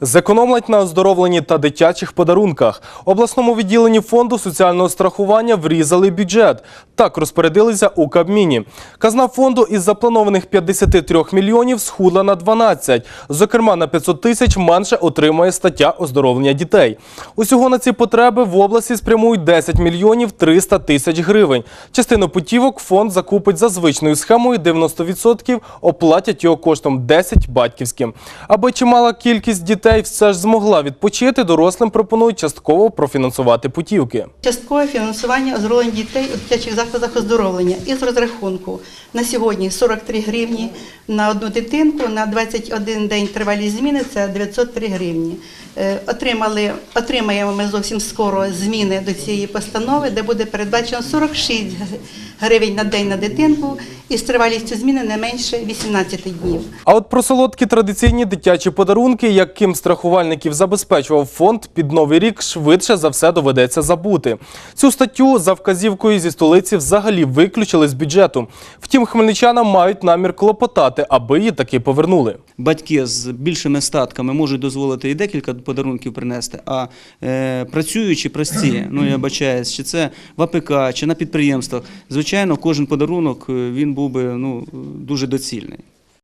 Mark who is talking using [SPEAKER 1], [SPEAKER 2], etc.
[SPEAKER 1] Зекономлять на оздоровленні та дитячих подарунках. Обласному відділенні фонду соціального страхування врізали бюджет. Так розпорядилися у Кабміні. Казна фонду із запланованих 53 мільйонів схудла на 12. Зокрема, на 500 тисяч менше отримує стаття оздоровлення дітей. Усього на ці потреби в області спрямують 10 мільйонів 300 тисяч гривень. Частину путівок фонд закупить за звичною схемою 90%, оплатять його коштом 10 батьківським. Аби чимала кількість дітей все ж змогла відпочити, дорослим пропонують частково профінансувати путівки.
[SPEAKER 2] Часткове фінансування оздоровлення дітей у дитячих закладах оздоровлення із розрахунку на сьогодні 43 гривні на одну дитинку, на 21 день тривалі зміни це 903 гривні. Е, Отримали, отримаємо ми зовсім скоро зміни до цієї постанови, де буде передбачено 46 гривень на день на дитинку із тривалістю зміни не менше 18 днів.
[SPEAKER 1] А от про солодкі традиційні дитячі подарунки, яким страхувальників забезпечував фонд, під новий рік швидше за все доведеться забути. Цю статтю за вказівкою зі столиці взагалі виключили з бюджету. Втім, хмельничанам мають намір клопотати, аби її таки повернули.
[SPEAKER 3] батьки з більшими статками можуть дозволити і декілька подарунків принести, а е, працюючі прості, ну я бачаюсь, чи це в АПК, чи на підприємствах, звичайно, кожен подарунок е, він був би ну, дуже доцільний.